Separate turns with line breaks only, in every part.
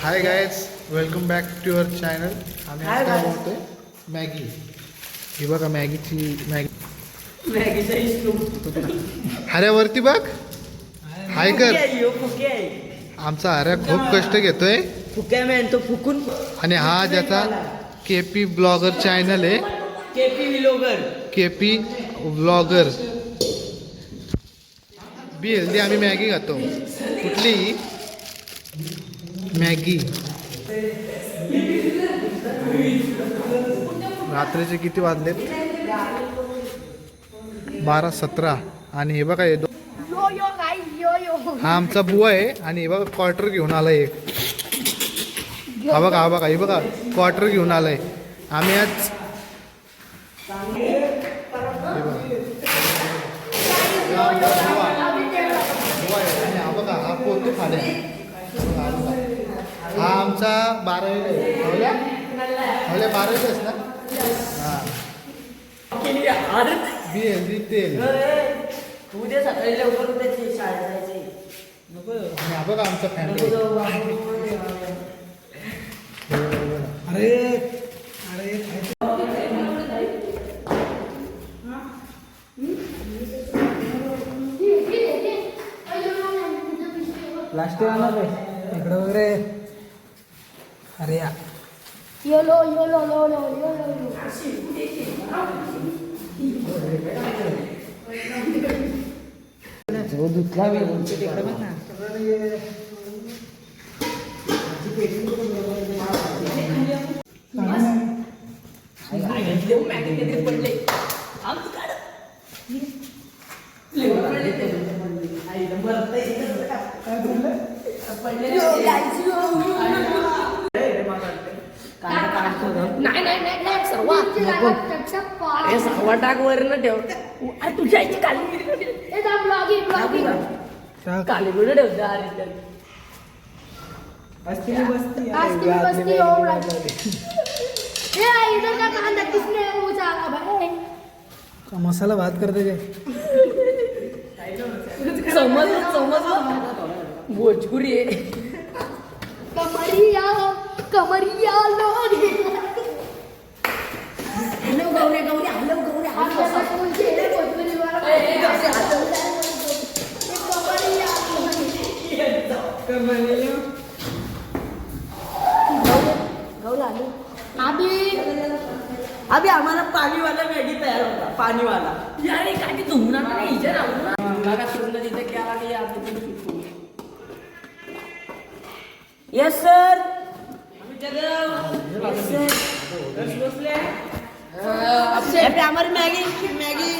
Hi guys welcome back to your channel आम्ही आज काय. बनवतोय मॅगी. ही बघा मॅगीची मॅगी. अरे वरती बघ. हाय कर.
आहे
आमचा आर्या खूप कष्ट घेतोय.
तो फुकून
आणि हा ज्याचा के पी ब्लॉगर चॅनल आहे.
KP vlogger.
K P blogger be healthy आम्ही मॅगी खातो. कुठली? मॅगी. रात्रीचे किती वाजलेत? बारा सतरा. आणि हे बघा हे दो-
यो यो गाइस यो यो.
हा आमचा बुवा आहे. आणि हे बघा क्वार्टर घेऊन आलाय एक. हा बघा हा बघा हे बघा क्वार्टर घेऊन आलाय. आम्ही आज हे बघा. बुवा आहे. आणि हा बघा हा पोतू खाले हा आमचा बारावीला आहे. हवल्या हवल्या बारावीलाच ना? हां. बी हेल्दी तेल
उद्या सकाळी लवकर उठायची शाळेत जायचे
आणि हा बघा आमचा फॅमिली
अरे अरे लास्ट आणणार आहे इकडं वगैरे. अरे या
यो लो यो लो नाही नाही नाही नाही सर्वा
अरे टाक वर न ठेव. अरे तुझ्या आईची काली काली कुठे ठेवते अरे
असती बसती
आस्ती बस्ती हो ए इधर का कांदा किसने भाई
का मसाला भात करते काय?
समजलं समजलं. भोजपुरी आहे.
कमरिया कमरिया लोग
हॅलो गौरे गौरे हॅलो गौरे
आपल्याला कोणते हे भोजपुरी वाला कमरिया गौला आली अभी
अभि आम्हाला पाणीवाला मॅगी तयार होता पाणीवाला यार एक आधी धुमणार नाही हिच्या ना बघा तुमनं तिथे केला की आपण येस सर हमारी मॅगी मॅगी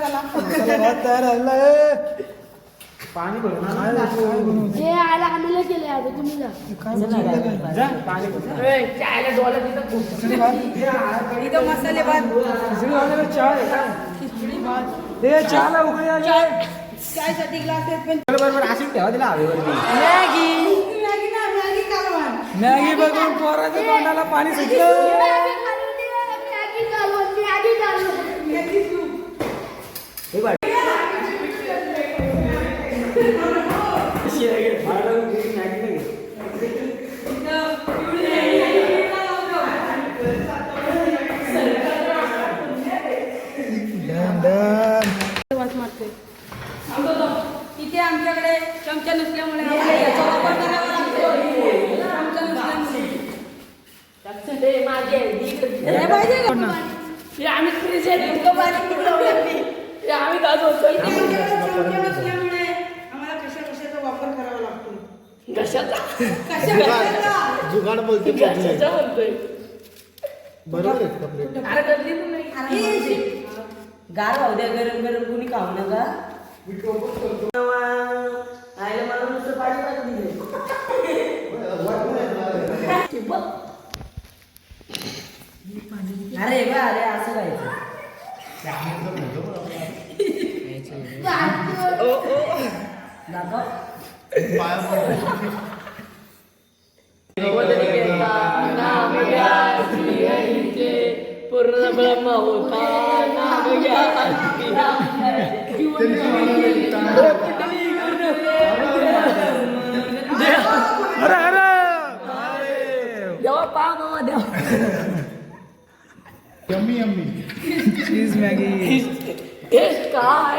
त्याला
तयार झाला. पाणी भरून आण.
हे आयला आम्ही केले तुम्ही जा?
जा, पाणी भरून. खिचडी भात.
इथं मसाले भात
खिचडी भात आणि चहा आहे का? चहाला उकळी आली आहे.
चायसाठी ग्लास आहेत पण
बरोबर अशीच ठेवा तिला हवेवरती
मॅगी
मॅगी बघून पोराच्या तोंडाला पाणी सुटलं
मॅगी खाली होती, मॅगी चालू मॅगी चालू
हे बघ
डन डन
इथे आमच्याकडे चमचा नसल्यामुळे याचा वापर करावा लागतो
आम्ही फ्रीज इतकं आम्ही गाजवतो
इथे आमच्याकडे चमचा नसल्यामुळे आम्हाला कशा कशाचा वापर करावा लागतो
कशाचा
कशा कशाचा
जुगाड बोलते
कशाचा म्हणतोय
बरोबर आहेत कपडे
अरे गल्ली पण नाही गार राहू द्या गरम गरम. कुणी खाऊ नका. आयला मला नुसतं पाणी पाणी दिले अरे बा अरे असं खायचं दाखव पूर्ण ब्रह्म होता नाम घ्या
अरे अरे अरे
देवा पा देवा
yummy yummy
cheese Maggi
taste काय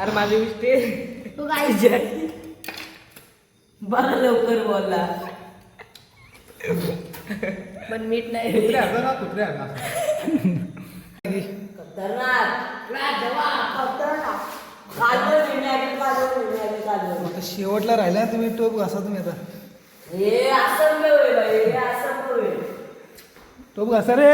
अरे माझी गोष्टी
तो काय
बरा लवकर बोलला. पण मीठ नाही.
कुत्रे ना कुत्रे
खतरनाक.
आता शेवटला राहिला तुम्ही टोप घासा तुम्ही आता.
हे असं होईल हे असं होईल
टोप घासा रे.